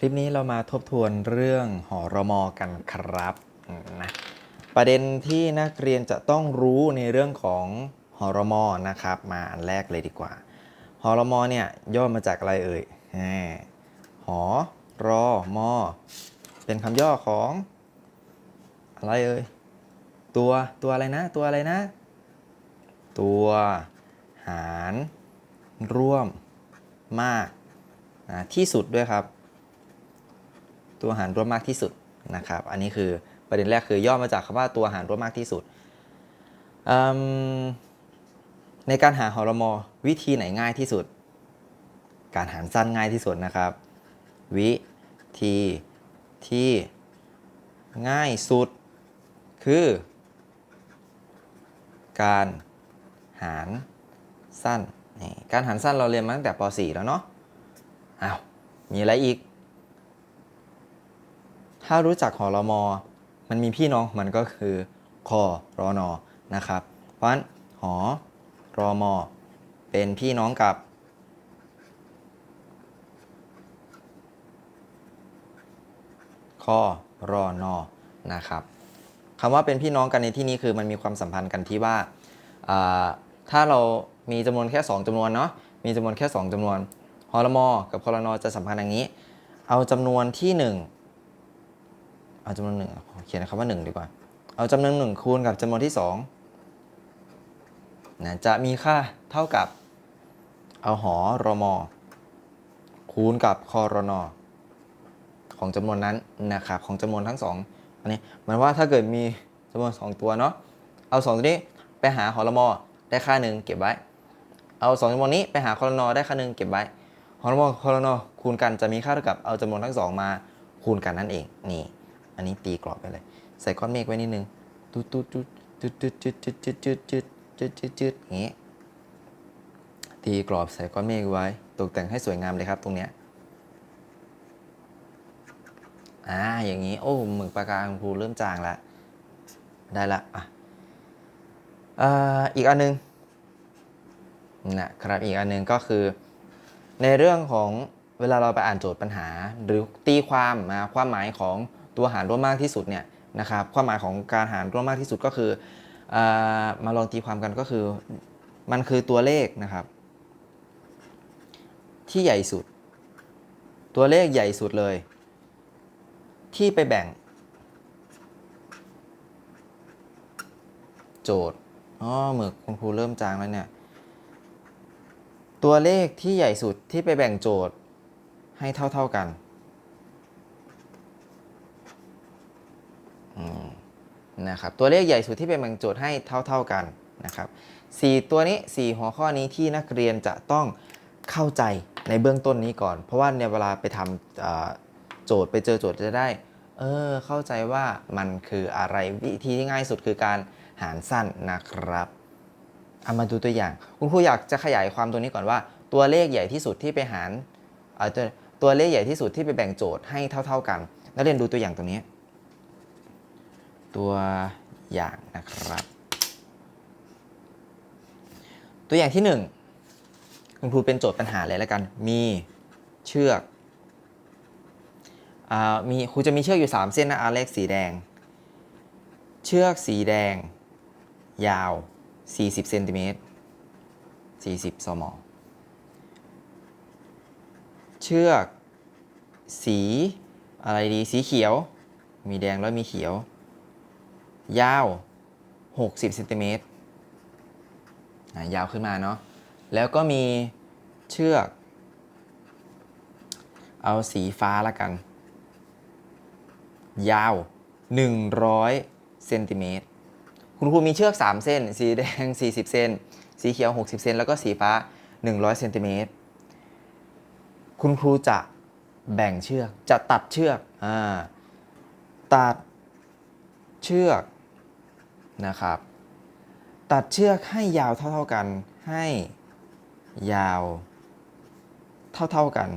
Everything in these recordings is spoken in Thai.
คลิปนี้เรามาทบทวนเรื่องหอรมอกันครับนะประเด็นที่นักเรียนจะต้องรู้ในเรื่องของหอรมอนะครับ มาอันแรกเลยดีกว่าหอรมอเนี่ยย่อมาจากอะไรเอ่ยหมหอรอมอเป็นคำย่อของ อะไรเอ่ยตัวตัวอะไรนะ ตัวอะไรนะ ตัวหารร่วมมากนะที่สุดด้วยครับ ตัวหารร่วมมากที่สุดนะครับ อันนี้คือประเด็นแรกคือย่อมาจากคำว่าตัวหารร่วมมากที่สุด ในการหาหอรมอวิธีไหนง่ายที่สุด การหารสั้นง่ายที่สุดนะครับ วิธีที่ง่ายสุด คือ การหารสั้น การหารสั้นเราเรียนมาตั้งแต่ป .4 แล้วเนาะอ้าวมีอะไรอีก ถ้ารู้จักหอรมอ มันมีพี่น้องมันก็คือคอรอนอนะครับ เพราะฉะนั้นหอรอมอ เป็นพี่น้องกับคอรอนอนะครับคำว่าเป็นพี่น้องกันในที่นี้คือมันมีความสัมพันธ์กันที่ว่า ถ้าเรามีจำนวนแค่ 2จำนวนเนาะ มีจำนวนแค่ 2จำนวนฮอรมอ กับคอรนอจะสัมพันธ์อย่างนี้ เอาจำนวนที่ 1 เอาจำนวนหนึ่งเขียนคำว่า1ดีกว่า เอาจำนวน1คูณกับจำนวนที่2นะจะมีค่าเท่ากับ เอาหอรมอคูณกับคอรนอของจำนวนนั้นนะครับของจำนวนทั้งสองอันนี้หมายว่าถ้าเกิดมีจำนวน2ตัวเนาะเอา2ตัวนี้ไปหาหอรมอได้ค่าหนึ่งเก็บไว้ เอา2จำนวนนี้ไปหาคอรนอได้ค่าหนึ่งเก็บไว้หอรมอคอรนอคูณกันจะมีค่าเท่ากับเอาจำนวนทั้งสองมาคูณกันนั่นเองนี่ อันนี้ตีกรอบไปเลย ใส่ก้อนเมฆไว้นิดนึงตุ๊ดตุ๊ดตุ๊ดตุ๊ดตุ๊ดตุ๊ดตุ๊ดตุ๊ดตุ๊ดตุ๊ดตุ๊ดตุ๊ดตุ๊ดอย่างงี้ตีกรอบใส่ก้อนเมฆไว้ ตกแต่งให้สวยงามเลยครับตรงเนี้ยอ่าอย่างนี้โอ้หมึกปากกาคุณครูเริ่มจางแล้วได้ละอะอีกอันนึงนะครับอีกอันนึงก็คือ ในเรื่องของเวลาเราไปอ่านโจทย์ปัญหา หรือตีความมาความหมายของ ตัวหารร่วมมากที่สุดเนี่ยนะครับความหมายของการหารร่วมมากที่สุดก็คืออมาลองตีความกันก็คือ มันคือตัวเลขนะครับ ที่ใหญ่สุด ตัวเลขใหญ่สุดเลย ที่ไปแบ่ง โจทย์อ๋อหมึกคุณครูเริ่มจางแล้วเนี่ย ตัวเลขที่ใหญ่สุดที่ไปแบ่งโจทย์ให้เท่า ๆกันอืม นะครับตัวเลขใหญ่สุดที่ไปแบ่งโจทย์ให้เท่า ๆกันนะครับสี่ตัวนี้สี่หัวข้อนี้ที่นักเรียนจะต้องเข้าใจในเบื้องต้นนี้ก่อน เพราะว่าในเวลาไปทำโจทย์ไปเจอโจทย์จะได้เออเข้าใจว่ามันคืออะไรวิธีที่ง่ายสุดคือการหารสั้นนะครับเอามาดูตัวอย่าง คุณครูอยากจะขยายความตัวนี้ก่อนว่า ตัวเลขใหญ่ที่สุดที่ไปหารออตตัวเลขใหญ่ที่สุดที่ไปแบ่งโจทย์ให้เท่า ๆกัน นักเรียนดูตัวอย่างตรงนี้ ตัวอย่างนะครับ ตัวอย่างที่หนึ่งคุณครูเป็นโจทย์ปัญหาเลยแล้วกัน มีเชือกอ่ามีครูจะมีเชือกอยู่ 3 เส้นนะอาเลขสีแดง เชือกสีแดง ยาว 40เซนติเมตร40สมเชือก สี อะไรดี สีเขียว มีแดงแล้วมีเขียว ยาว 60เซนติเมตรยาวขึ้นมาเนาะแล้วก็มีเชือก เอาสีฟ้าละกัน ยาว 100เซนติเมตรคุณครูมีเชือก 3 เส้น สีแดง 40เซนสีเขียว 60 เซนแล้วก็สีฟ้า 100เซนติเมตรคุณครูจะแบ่งเชือก จะตัดเชือก อ่า ตัดเชือก นะครับ ตัดเชือกให้ยาวเท่าๆกัน ให้ยาวเท่าๆกัน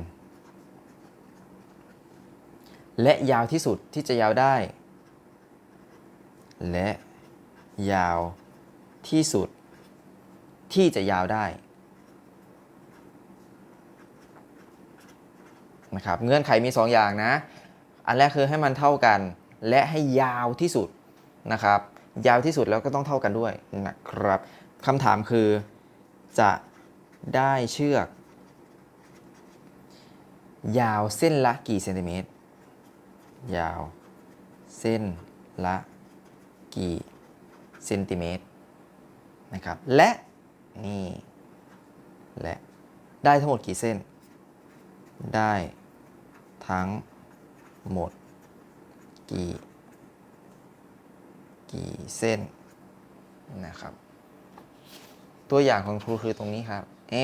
และยาวที่สุดที่จะยาวได้ และยาวที่สุดที่จะยาวได้นะครับเงื่อนไขมี 2 อย่างนะ อันแรกคือให้มันเท่ากัน และให้ยาวที่สุดนะครับ ยาวที่สุดแล้วก็ต้องเท่ากันด้วยนะครับคำถามคือจะได้เชือก ยาวเส้นละกี่เซนติเมตร ยาวเส้นละกี่เซนติเมตรนะครับ และนี่และได้ทั้งหมดกี่เส้น ได้ทั้งหมดกี่ กี่เส้นนะครับ ตัวอย่างของครูคือตรงนี้ครับเอ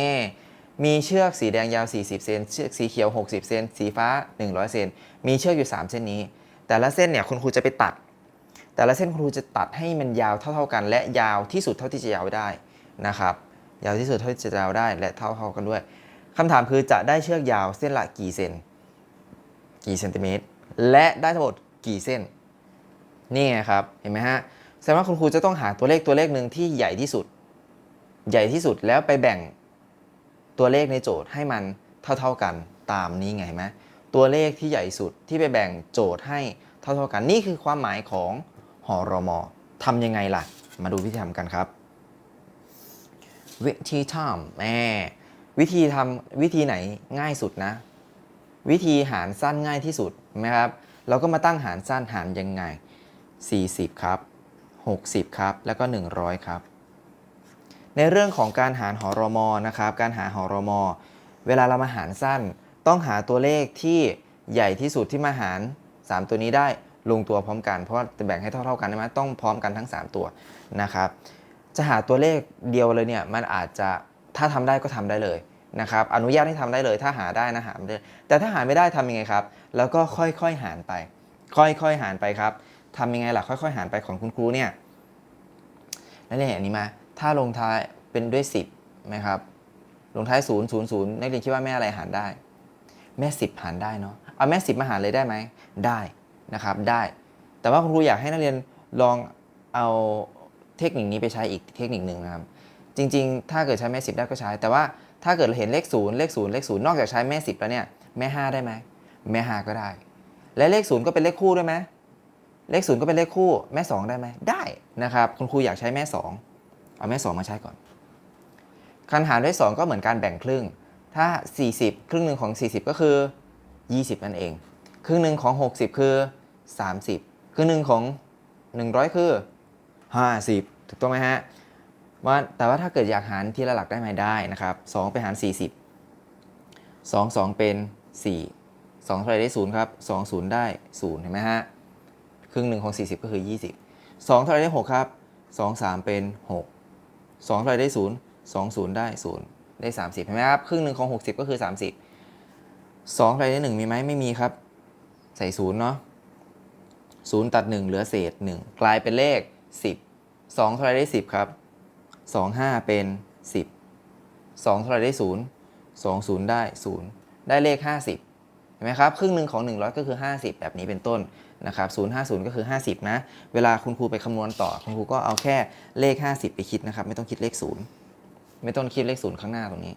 มีเชือกสีแดงยาว 40 เซน เชือกสีเขียว 60 เซน สีฟ้า 100 เซน มีเชือกอยู่ 3 เส้นนี้ แต่ละเส้นเนี่ยคุณครูจะไปตัด แต่ละเส้นคุณครูจะตัดให้มันยาวเท่าๆกัน และยาวที่สุดเท่าที่จะยาวได้นะครับ ยาวที่สุดเท่าที่จะยาวได้และเท่าๆกันด้วยคำถามคือจะได้เชือกยาวเส้นละกี่เซน กี่เซนติเมตร และได้ทั้งหมดกี่เส้น นี่ไงครับ เห็นไหมฮะ แสดงว่าคุณครูจะต้องหาตัวเลขตัวเลขหนึ่งที่ใหญ่ที่สุด ใหญ่ที่สุดแล้วไปแบ่งตัวเลขในโจทย์ให้มันเท่า ๆกันตามนี้ไงเห็นไหมตัวเลขที่ใหญ่สุดที่ไปแบ่งโจทย์ให้เท่าๆกัน นี่คือความหมายของหอรมอทำยังไงล่ะ มาดูวิธีทำกันครับ วิธีทำแหมวิธีทำวิธีไหนง่ายสุดนะ วิธีหารสั้นง่ายที่สุดไหมครับ เราก็มาตั้งหารสั้นหารยังไง 40 ครับ 60 ครับ แล้วก็ 100 ครับ ในเรื่องของการหารหอรมอนะครับ การหาหอรมอ เวลาเรามาหารสั้น ต้องหาตัวเลขที่ใหญ่ที่สุดที่มาหาร 3 ตัวนี้ได้ลงตัวพร้อมกัน เพราะว่าจะแบ่งให้เท่าๆกันใช่ไหมต้องพร้อมกันทั้ง 3 ตัวนะครับ จะหาตัวเลขเดียวเลยเนี่ยมันอาจจะถ้าทำได้ก็ทำได้เลยนะครับ อนุญาตให้ทำได้เลย ถ้าหาได้นะหาได้แต่ถ้าหาไม่ได้ทำยังไงครับ แล้วก็ค่อยๆหารไป ค่อยๆหารไปครับ ทำยังไงล่ะค่อย ๆ หารไปของคุณครูเนี่ยนักเรียนเห็นอันนี้มา ถ้าลงท้ายเป็นด้วย 10ไหมครับ ลงท้าย0 0 0นักเรียนคิดว่าแม่อะไรหารได้ แม่ 10 หารได้เนาะเอาแม่ 10 มาหารเลยได้ไหมได้นะครับได้ แต่ว่าคุณครูอยากให้นักเรียนลองเอาเทคนิคนี้ไปใช้อีกเทคนิคหนึ่งนะครับ จริง ๆ ถ้าเกิดใช้แม่10ได้ก็ใช้ แต่ว่าถ้าเกิดเราเห็นเลข0เลข0เลข0นอกจากใช้แม่ 10 แล้วเนี่ยแม่ 5 ได้ไหมแม่ 5 ก็ได้ และเลข0ก็เป็นเลขคู่ด้วยไหม เลข0ก็เป็นเลขคู่แม่ 2 ได้ไหมได้นะครับ คุณครูอยากใช้แม่ 2 เอาแม่ 2 มาใช้ก่อนคันหารด้วย 2 ก็เหมือนการแบ่งครึ่ง ถ้า 40 ครึ่งหนึ่งของ 40 ก็คือ 20 นั่นเอง ครึ่งหนึ่งของ 60 คือ 30 ครึ่งหนึ่งของ 100 คือ 50 ถูกต้องไหมฮะว่าแต่ว่าถ้าเกิดอยากหารทีละหลักได้ไหมได้นะครับ 2 ไปหาร 40 2 2 เป็น 4 2เท่าไรได้ 0 ครับ 2 0 ได้ 0 เห็นไหมฮะ ครึ่งหนึ่งของ 40 ก็คือ 20 2 เท่าไรได้ 6 ครับ 2 3 เป็น 6 2 เท่าไรได้ 0 2 0 ได้ 0 ได้ 30 เห็นไหมครับ ครึ่งหนึ่งของ 60 ก็คือ 30 2 เท่าไรได้ 1 มีไหมไม่มีครับ ใส่ 0 เนาะ0 ตัด 1 เหลือเศษ 1 กลายเป็นเลข 10 2 เท่าไรได้ 10 ครับ 2 5 เป็น 10 2 เท่าไรได้ 0 2 0 ได้ 0 ได้เลข 50เห็นไหมครับ ครึ่งหนึ่งของ 100 ก็คือ 50 แบบนี้เป็นต้น นะครับ050 ก็คือ 50 นะ เวลาคุณครูไปคำนวณต่อ คุณครูก็เอาแค่เลข 50 ไปคิดนะครับ ไม่ต้องคิดเลข 0 ไม่ต้องคิดเลข 0 ข้างหน้าตรงนี้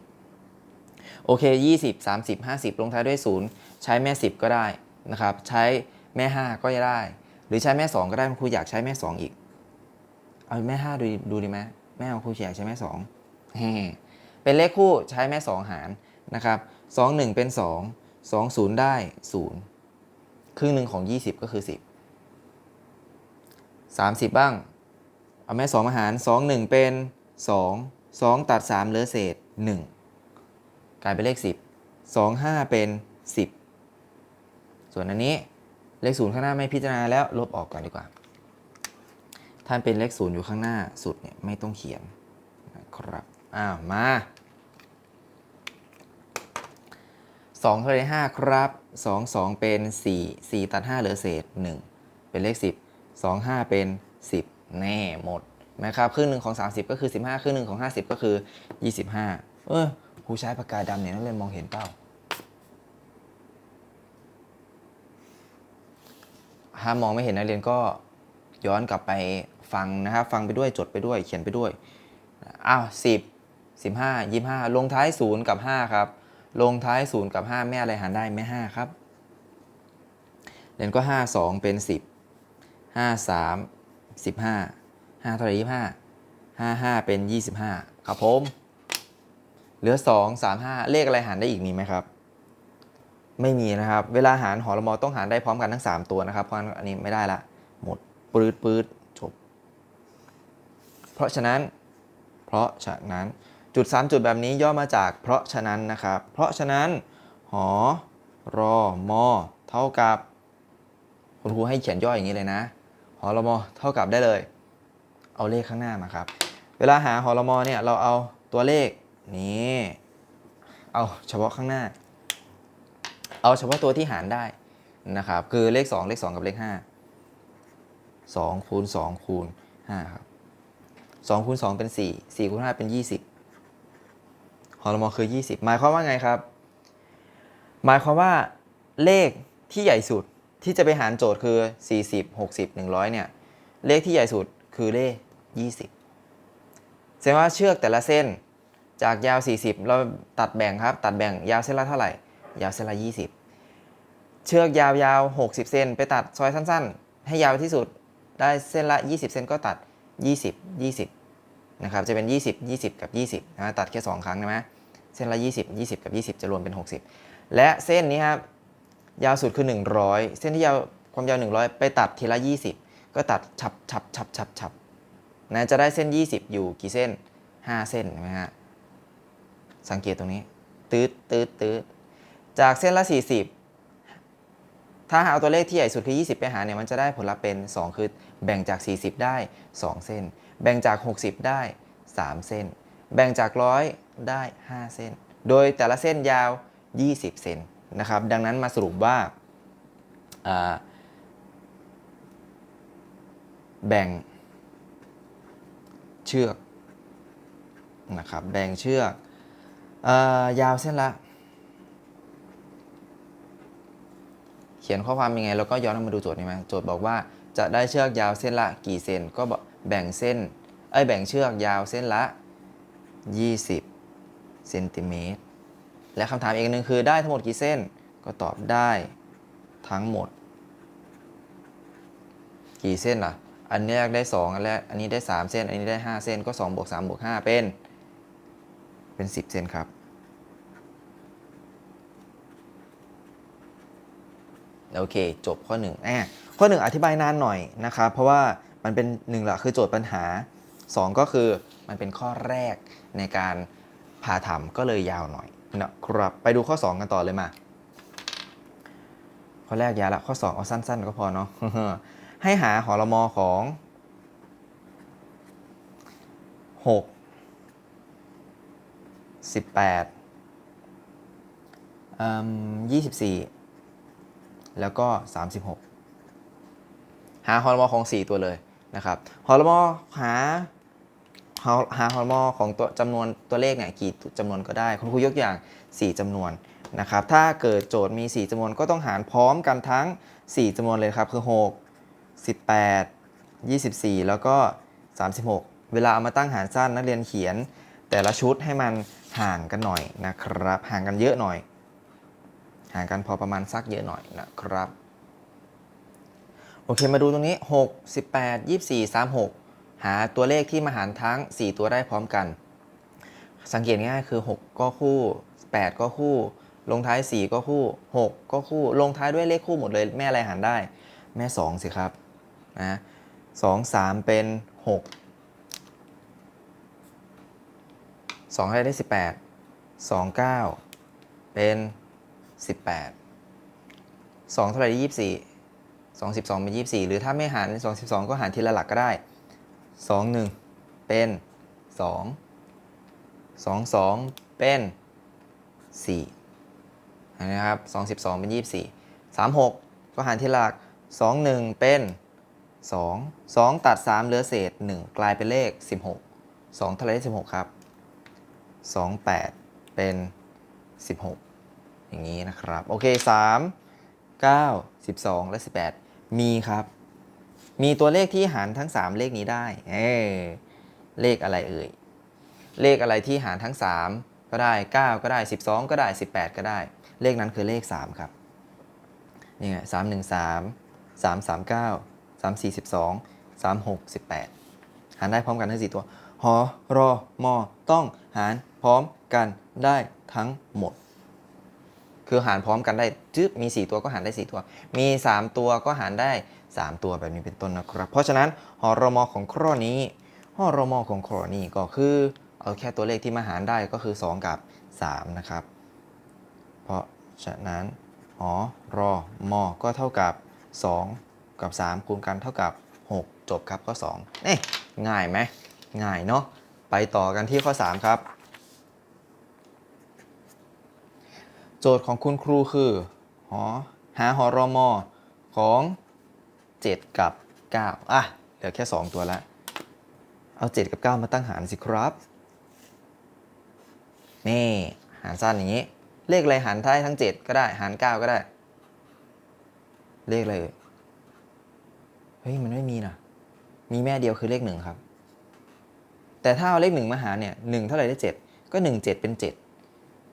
โอเค 20 30 50 ลงท้ายด้วย 0 ใช้แม่ 10 ก็ได้นะครับ ใช้แม่ 5 ก็ได้ หรือใช้แม่ 2 ก็ได้ คุณครูอยากใช้แม่ 2 อีก เอาแม่ 5 ดูดูดีไหมแม่ของครูอยากใช้แม่2แฮเป็นเลขคู่ใช้แม่ 2 หารนะครับ 2 1 เป็น 2 2 0 ได้ 0 ครึ่งหนึ่งของ 20 ก็คือ 10 30 บ้าง เอาแม่2มาหาร 2 1 เป็น 2 2 ตัด 3 เหลือเศษ 1 กลายเป็นเลข 10 2 5 เป็น 10 ส่วนอันนี้เลข0ข้างหน้าไม่พิจารณาแล้วลบออกก่อนดีกว่าท่านเป็นเลข0อยู่ข้างหน้าสุดเนี่ยไม่ต้องเขียนนะครับ อ้าว มา 2เท่าไร5ครับ 2 2 เป็น 4 4 ตัด 5 เหลือเศษ 1 เป็นเลข 10 2 5 เป็น 10 แน่หมดนะครับครึ่งหนึ่งของ 30 ก็คือ 15ครึ่งหนึ่งของ 50 ก็คือ 25 เออครูใช้ปากกาดำเนี่ยนักเรียนมองเห็นเปล่าถ้ามองไม่เห็นนักเรียนก็ย้อนกลับไปฟังนะครับ ฟังไปด้วยจดไปด้วยเขียนไปด้วยอ้าวสิบสิบห้ายี่ห้าลงท้ายศูนย์กับห้าครับ ลงท้าย 0 กับ 5 แม่อะไรหารได้แม่5ครับเรียนก็ 5 2 เป็น 10 5 3 15 5เท่าไหร่25 5 5 เป็น 25 ครับผม เหลือ 2 3 5 เลขอะไรหารได้อีกมีไหมครับ ไม่มีนะครับ เวลาหารหอละมอต้องหารได้พร้อมกันทั้ง 3 ตัวนะครับ เพราะอันนี้ไม่ได้ละ หมดปืดปืดจบ เพราะฉะนั้น เพราะฉะนั้น จุด 3 จุดแบบนี้ย่อมาจากเพราะฉะนั้นนะครับ เพราะฉะนั้น หอ รอมอเท่ากับคุณครูให้เขียนย่ออย่างนี้เลยนะ หอรมอเท่ากับได้เลย เอาเลขข้างหน้ามาครับ เวลาหาหอรมอเนี่ยเราเอาตัวเลขนี้เอาเฉพาะข้างหน้า เอาเฉพาะตัวที่หารได้นะครับ คือเลข 2 เลข 2 กับเลข 5 2คูณ2คูณ5ครับ2คูณ2เป็น 4 4คูณ5เป็น 20 หอรมอคือ 20 หมายความว่าไงครับ หมายความว่าเลขที่ใหญ่สุดที่จะไปหารโจทย์คือ 40 60 100 เนี่ย เลขที่ใหญ่สุดคือเลข 20 แสดงว่าเชือกแต่ละเส้นจากยาว 40 เราตัดแบ่งครับ ตัดแบ่งยาวเส้นละเท่าไหร่ ยาวเส้นละ 20 เชือกยาวๆ60เซนไปตัดซอยสั้น ๆ ให้ยาวที่สุด ได้เส้นละ 20เซนก็ตัด 20 20 นะครับจะเป็น 20 20 กับ 20นะตัดแค่ 2 ครั้งใช่ไหมเส้นละ 20 20 กับ 20 จะรวมเป็น 60 และเส้นนี้ครับยาวสุดคือ 100 เส้นที่ยาวความยาว 100 ไปตัดทีละ 20 ก็ตัดฉับฉับฉับฉับฉับนะจะได้เส้น 20 อยู่กี่เส้น 5 เส้นใช่ไหมฮะสังเกตตรงนี้ตืดตืดตืดจากเส้นละ 40 ถ้าเอาตัวเลขที่ใหญ่สุดคือ 20 ไปหารเนี่ยมันจะได้ผลลัพธ์เป็น 2 คือแบ่งจาก 40 ได้ 2 เส้น แบ่งจาก 60 ได้ 3 เส้น แบ่งจาก 100 ได้ 5 เส้น โดยแต่ละเส้นยาว 20 เซนนะครับ ดังนั้นมาสรุปว่าแบ่งเชือกนะครับ แบ่งเชือกอ่อยาวเส้นละ เขียนข้อความยังไงเราก็ย้อนมาดูโจทย์นี้ไหมโจทย์บอกว่าจะได้เชือกยาวเส้นละกี่เซนก็แบ่งเส้นเอ้ยแบ่งเชือกยาวเส้นละ 20เซนติเมตรและคำถามอีกหนึ่งคือได้ทั้งหมดกี่เส้นก็ตอบได้ทั้งหมด กี่เส้นล่ะ อันแรกได้ 2 อันแรกอันนี้ได้ 3 เส้น อันนี้ได้ 5 เส้นก็2บวก3บวก5เป็น เป็น 10 เส้นครับ โอเค จบข้อ1นึ่งอะข้อ 1 อธิบายนานหน่อยนะครับเพราะว่ามันเป็น1ละคือโจทย์ปัญหา 2 ก็คือมันเป็นข้อแรกในการพาทำก็เลยยาวหน่อยนะครับไปดูข้อ 2 กันต่อเลยมา ข้อแรกยาวละข้อ 2 เอาสั้น ๆ ก็พอเนาะให้หาหอรมอของ 6 18 24 แล้วก็ 36 หาฮอร์โมนของ 4 ตัวเลยนะครับฮอร์โมนหาหาฮอร์โมนของตัวจำนวนตัวเลขเนี่ยกี่จำนวนก็ได้คุณครูยกอย่าง 4จำนวนนะครับถ้าเกิดโจทย์มี 4จำนวนก็ต้องหารพร้อมกันทั้ง 4จำนวนเลยครับคือ 6 18 24 แล้วก็ 36 เวลาเอามาตั้งหารสั้นนักเรียนเขียน แต่ละชุดให้มันห่างกันหน่อยนะครับห่างกันเยอะหน่อย ห่างกันพอประมาณสักเยอะหน่อยนะครับ โอเคมาดูตรงนี้ 6 18 24 36 หาตัวเลขที่มาหารทั้ง 4 ตัวได้พร้อมกัน สังเกตง่ายคือ 6 ก็คู่ 8 ก็คู่ ลงท้าย 4 ก็คู่ 6 ก็คู่ ลงท้ายด้วยเลขคู่หมดเลยแม่อะไรหารได้ แม่ 2 สิครับนะ2 3เป็น6 2ให้ได้18 2 9เป็น 18 2เท่าไหร่ได้24 2 12เป็น24หรือถ้าไม่หาร2 12ก็หารทีละหลักก็ได้2 1เป็น2 2 2เป็น4นะครับ2 12เป็น24 3 6ก็หารทีละหลัก2 1เป็น2 2ตัด3เหลือเศษ1กลายเป็นเลข16 2เท่าไหร่ได้16ครับ2 8เป็น16 อย่างนี้นะครับ โอเค 3 9 12 และ 18 มีครับ มีตัวเลขที่หารทั้ง 3 เลขนี้ได้เอเลขอะไรเอ่ย เลขอะไรที่หารทั้ง 3 ก็ได้ 9 ก็ได้ 12 ก็ได้ 18 ก็ได้ เลขนั้นคือเลข 3 ครับนี่ไง3 1 3 3 3 9 3 4 12 3 6 18หารได้พร้อมกันทั้ง4ตัว หอรอมอต้องหารพร้อมกันได้ทั้งหมด คือหารพร้อมกันได้จึ๊บมี 4 ตัวก็หารได้ 4 ตัว มี 3 ตัวก็หารได้ 3 ตัวแบบนี้เป็นต้นนะครับ เพราะฉะนั้นหอรมอของข้อนี้หอรมอของข้อนี้ก็คือเอาแค่ตัวเลขที่มาหารได้ก็คือ 2 กับ 3 นะครับ เพราะฉะนั้นหอรอมอก็เท่ากับ 2 กับ 3 คูณกันเท่ากับ 6 จบครับข้อ2นี่ง่ายไหมง่ายเนาะไปต่อกันที่ข้อ 3 ครับ โจทย์ของคุณครูคือหอหาหอรอมอของ 7 กับ 9 อะ เหลือแค่ 2 ตัวล้วเอา 7 กับ 9 มาตั้งหารสิครับ นี่ หารสั้นอย่างนี้ เลขอะไรหารได้ทั้ง 7 ก็ได้ หาร 9 ก็ได้ เลขอะไรเอ่ยเฮ้ย มันไม่มีนะมีแม่เดียวคือเลข1ครับ แต่ถ้าเอาเลข1มาหารเนี่ย1เท่าไหร่ได้7ก็1 7เจ็ดเป็น7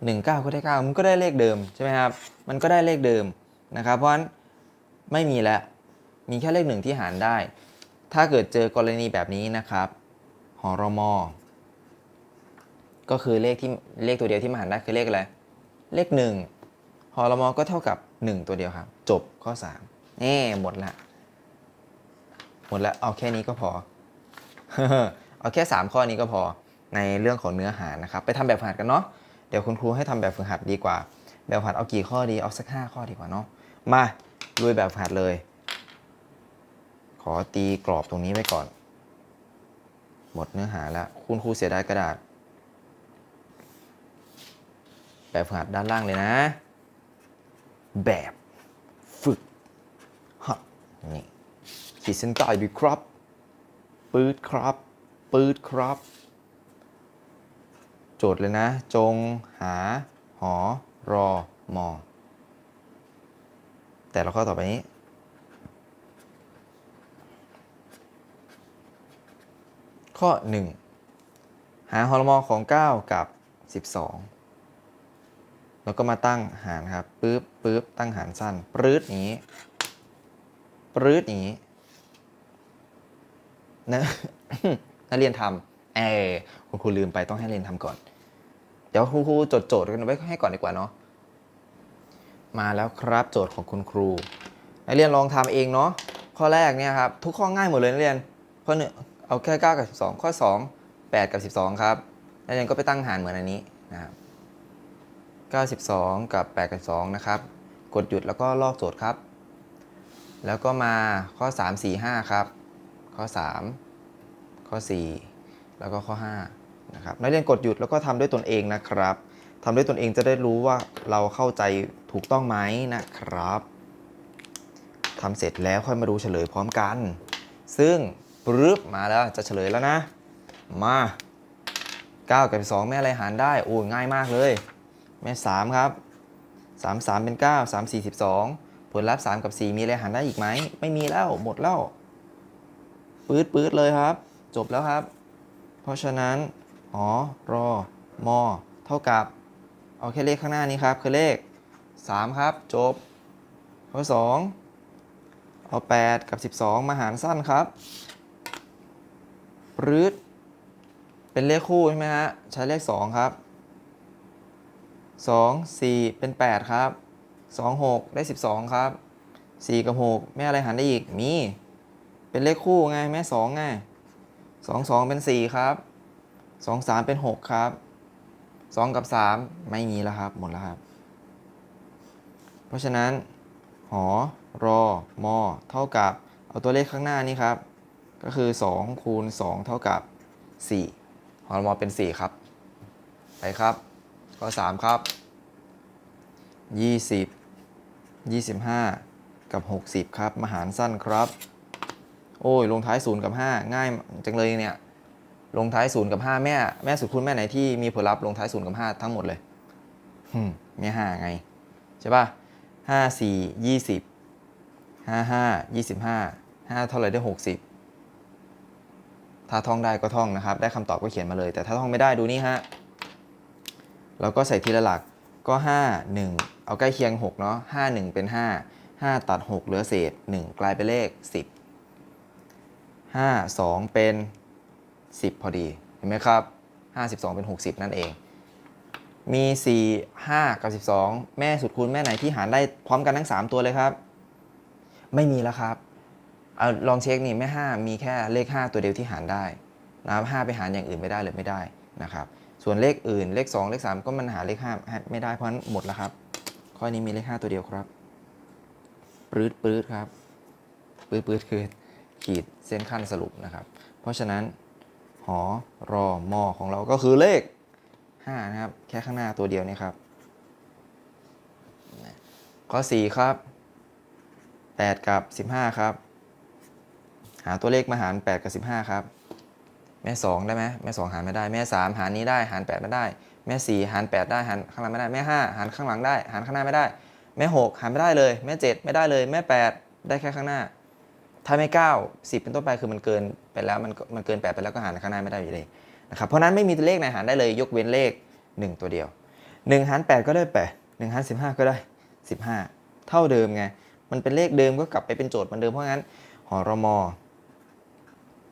1 9ก็ได้9มันก็ได้เลขเดิมใช่ไหมครับ มันก็ได้เลขเดิมนะครับ เพราะฉะนั้นไม่มีแล้ว มีแค่เลขหนึ่งที่หารได้ ถ้าเกิดเจอกรณีแบบนี้นะครับหอรมอก็คือเลขที่เลขตัวเดียวที่มาหารได้คือเลขอะไร เลข1หอรมอก็เท่ากับ 1 ตัวเดียวครับ จบข้อ3นี่หมดละหมดล้วเอาแค่นี้ก็พอ เอาแค่ 3 ข้อนี้ก็พอในเรื่องของเนื้อหานะครับ ไปทำแบบฝึกหัดกันเนาะ เดี๋ยวคุณครูให้ทำแบบฝึกหัดดีกว่า แบบฝึกหัดเอากี่ข้อดี เอาสัก5ข้อดีกว่าเนาะ มาลุยแบบฝึกหัดเลย ขอตีกรอบตรงนี้ไว้ก่อน หมดเนื้อหาแล้ว คุณครูเสียดายกระดาษ แบบฝึกหัดด้านล่างเลยนะ แบบฝึกหัดนี่ขีดเส้นใต้ด้วยครับ ปืดครับ ปืดครับ โจทย์เลยนะ จงหา หอ รอ มอ แต่เราข้อต่อไปนี้ ข้อ 1 หาฮอลโมอของ 9 กับ 12 แล้วก็มาตั้งหารครับปึ๊บปึ๊บตั้งหารสั้นปรื๊ดนี้ปรื๊ดนี้นะนักเรียนทำเออคุณครูลืมไปต้องให้เรียนทำก่อน ดี๋ยวคุณครูจดโจทย์กันไว้ให้ก่อนดีกว่าเนาะมาแล้วครับโจทย์ของคุณครูนักเรียนลองทำเองเนาะข้อแรกเนี่ยครับทุกข้อง่ายหมดเลยนักเรียนข้อหนึ่งเอาแค่9กับ12 ข้อ 2 8 กับ 12 ครับนักเรียนก็ไปตั้งหารเหมือนอันนี้นะครับ92 กับ8กับ2นะครับ กดหยุดแล้วก็ลอกโจทย์ครับ แล้วก็มาข้อ 3 4 5 ครับ ข้อ 3 ข้อ 4 แล้วก็ข้อ 5 นะครับนักเรียนกดหยุดแล้วก็ทำด้วยตนเองนะครับทำด้วยตนเองจะได้รู้ว่าเราเข้าใจถูกต้องไหมนะครับทำเสร็จแล้วค่อยมาดูเฉลยพร้อมกัน ซึ่งปึ๊บมาแล้วจะเฉลยแล้วนะ มา9กับ2แม่อะไรหารได้โอ้ง่ายมากเลย แม่ 3 ครับ 3 3 เป็น 9 3 4 12 ผลลัพธ์ 3 กับ 4 มีอะไรหารได้อีกไหม ไม่มีแล้วหมดแล้วปื๊ดปื๊ดเลยครับ จบแล้วครับ เพราะฉะนั้น อรอมอเท่ากับ เอาแค่เลขข้างหน้านี้ครับ คือเลข 3 ครับ จบข้อ2เอา 8 กับ 12 มาหารสั้นครับรืดเป็นเลขคู่ใช่ไหมฮะ ใช้เลข 2 ครับ 2 4 เป็น 8 ครับ 2 6 ได้ 12 ครับ 4 กับ 6 แม่อะไรหารได้อีก มี เป็นเลขคู่ไง แม่2ไง2 2 เป็น 4 ครับ 2 3เป็น6ครับ2กับ3ไม่มีแล้วครับ หมดแล้วครับ เพราะฉะนั้น หอ รอ มอ เท่ากับ เอาตัวเลขข้างหน้านี้ครับ ก็คือ 2 คูณ 2 เท่ากับ 4 หอรอมอเป็น 4 ครับ ไปครับ ข้อ 3 ครับ 20 25 กับ 60 ครับ มหารสั้นครับ โอ้ย ลงท้าย 0 กับ 5 ง่ายจังเลยเนี่ย ลงท้าย0กับ5แม่แม่สุดคุณแม่ไหนที่มีผลลัพธ์ลงท้าย0กับ5ทั้งหมดเลยหึมแม่5ไง ใช่ป่ะ5 4 20 5 5 25 5เท่าไหร่ได้60ถ้าท่องได้ก็ท่องนะครับ ได้คำตอบก็เขียนมาเลย แต่ถ้าท่องไม่ได้ดูนี่ฮะแล้วก็ใส่ทีละหลักก็ 5 1 เอาใกล้เคียง 6 เนาะ5 1 เป็น 5 5 ตัด 6 เหลือเศษ 1 กลายเป็นเลข 10 5 2 เป็น 10 พอดี เห็นไหมครับ 52 เป็น 60 นั่นเอง มี 4 5 กับ 12 แม่สุดคูณแม่ไหนที่หารได้พร้อมกันทั้ง 3 ตัวเลยครับ ไม่มีแล้วครับเอาลองเช็คนี่แม่ 5 มีแค่เลข 5 ตัวเดียวที่หารได้นะครับ5ไปหารอย่างอื่นไม่ได้เลยไม่ได้นะครับ ส่วนเลขอื่นเลข 2 เลข 3 ก็มันหาเลข 5 ไม่ได้เพราะนั้นหมดแล้วครับ ข้อนี้มีเลข 5 ตัวเดียวครับปื๊ดปื๊ดครับปื๊ดปื๊ดคือขีดเส้นขั้นสรุปนะครับ เพราะฉะนั้น หอรอมอของเราก็คือเลข 5 นะครับ แค่ข้างหน้าตัวเดียวนี่ครับ ข้อ 4 ครับ 8 กับ 15 ครับ หาตัวเลขมาหาร 8 กับ 15 ครับ แม่ 2 ได้ไหมแม่ 2 หารไม่ได้ แม่ 3 หารนี้ได้ หาร 8 ไม่ได้ แม่ 4 หาร 8 ได้ หารข้างหลังไม่ได้ แม่ 5 หารข้างหลังได้ หารข้างหน้าไม่ได้ แม่ 6 หารไม่ได้เลย แม่ 7 ไม่ได้เลย แม่ 8 ได้แค่ข้างหน้า ถ้าไม่9 10 เป็นต้นไปคือมันเกินไปแล้วมันมันเกิน8ไปแล้วก็หารข้างหน้าไม่ได้อยู่เลยนะครับเพราะนั้นไม่มีตัวเลขไหนหารได้เลยยกเว้นเลข 1 ตัวเดียว1หาร8ก็ได้8 1หาร15 ก็ได้ 15 เท่าเดิมไงมันเป็นเลขเดิมก็กลับไปเป็นโจทย์เหมือนเดิมเพราะงั้นหอรมอ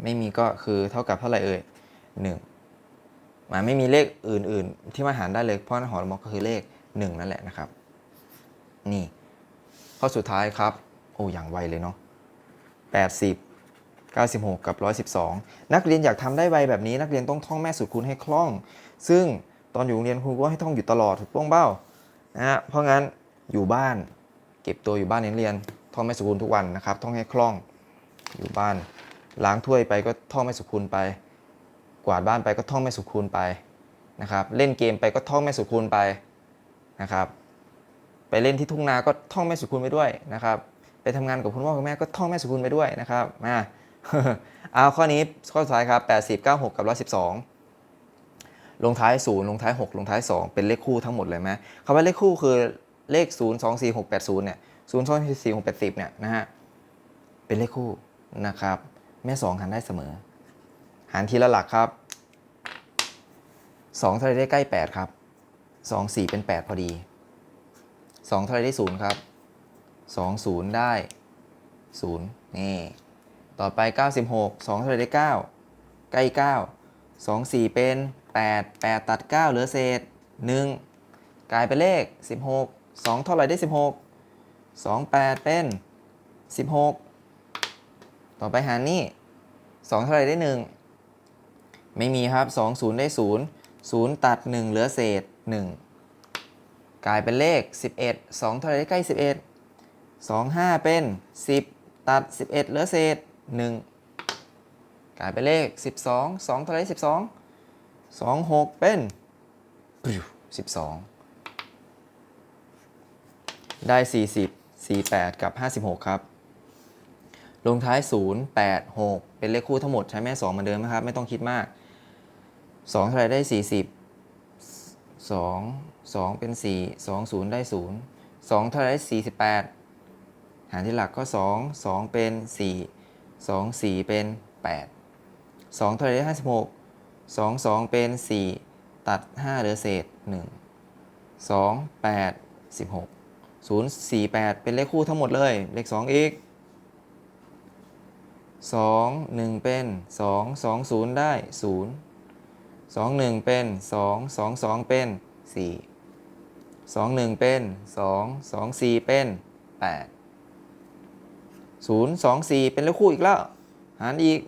ไม่มีก็คือเท่ากับเท่าไหร่เอ่ย1มาไม่มีเลขอื่น ๆ ที่มาหารได้เลยเพราะนั้นหอรมอก็คือเลข 1 นั่นแหละนะครับ นี่ข้อสุดท้ายครับ โอ้อย่างไวเลยเนาะ 80 96 กับ 112 นักเรียนอยากทำได้ไวแบบนี้ นักเรียนต้องท่องแม่สูตรคูณให้คล่อง ซึ่งตอนอยู่โรงเรียนครูก็ให้ท่องอยู่ตลอดถูกต้องเบ้านะฮะเพราะงั้นอยู่บ้าน เก็บตัวอยู่บ้านเรียน ท่องแม่สูตรคูณทุกวันนะครับ ท่องให้คล่อง อยู่บ้านล้างถ้วยไปก็ท่องแม่สูตรคูณไป กวาดบ้านไปก็ท่องแม่สูตรคูณไปนะครับ เล่นเกมไปก็ท่องแม่สูตรคูณไปนะครับ ไปเล่นที่ทุ่งนาก็ท่องแม่สูตรคูณไปด้วยนะครับ ไปทำงานกับคุณพ่อคุณแม่ก็ท่องแม่สูตรคูณไปด้วยนะครับมาเอาข้อนี้ข้อสุดท้ายครับ 80 96 กับ 112 ลงท้าย 0 ลงท้าย 6 ลงท้าย 2 เป็นเลขคู่ทั้งหมดเลยไหมคำว่าเลขคู่คือเลข 0 2 4 6 8 0 เนี่ย 0 2 4 6 8 0 เนี่ยนะฮะ เป็นเลขคู่นะครับ แม่ 2 หารได้เสมอ หารทีละหลักครับ 2เท่าไรได้ใกล้ 8 ครับ 2 4 เป็น 8 พอดี 2เท่าไรได้ 0 ครับ 2 0 ได้ 0 นี่ ต่อไป 96 2เท่าไรได้9ใกล้ 9 2 4 เป็น 8 8 ตัด 9 เหลือเศษ 1 กลายเป็นเลข 16 2 เท่าไรได้ 16 2 8 เป็น 16 ต่อไปหารนี่ 2 เท่าไรได้ 1 ไม่มีครับ 2 0 ได้ 0 0 ตัด 1 เหลือเศษ 1 กลายเป็นเลข 11 2 เท่าไรได้ใกล้ 11 2 5 เป็น 10 ตัด 11เหลือเศษ 1 กลายเป็นเลข 12 2เท่าไร12 2 6 เป็น 12 ได้ 40 48 กับ 56 ครับ ลงท้าย 0 8 6 เป็นเลขคู่ทั้งหมดใช้แม่ 2 เหมือนเดิมนะครับ ไม่ต้องคิดมาก 2 เท่าไรได้ 40 2 2 เป็น 4 2 0 ได้ 0 2 เท่าไรได้48 หารที่หลักก็ 2 2 เป็น 4 2 4 เป็น 8 2เท่าไรได้56 2 2 เป็น 4 ตัด 5 เหลือเศษ 1 2 8 16 0 4 8 เป็นเลขคู่ทั้งหมดเลย เลข 2 อีก 2 1 เป็น 2 2 0 ได้ 0 2 1 เป็น 2 2 2 เป็น 4 2 1 เป็น 2 2 4 เป็น 8 0 2 4 เป็นเลขคู่อีกแล้ว หารอีก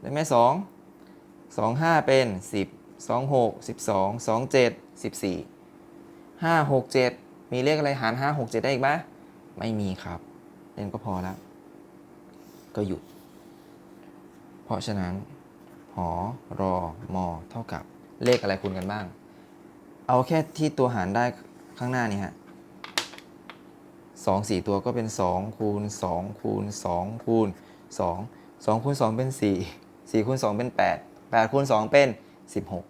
ได้ไหม2 2 5 เป็น 10 2 6 12 2 7 14 5 6 7 มีเลขอะไรหาร 5 6 7 ได้อีกไหมไม่มีครับเล่นก็พอแล้ว ก็หยุด เพราะฉะนั้นหอรอมอเท่ากับเลขอะไรคูณกันบ้าง เอาแค่ที่ตัวหารได้ข้างหน้านี่ฮะ สองสี่ตัวก็เป็นสองคูณสองคูณสองคูณสองสองคูณสองเป็นสี่สี่คูณสองเป็นแปดแปดคูณสองเป็นสิบหก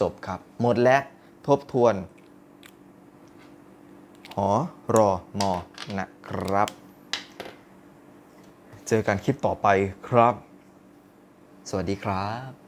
จบครับ หมดแล้วทบทวน หอรอมอนะครับ เจอกันคลิปต่อไปครับ สวัสดีครับ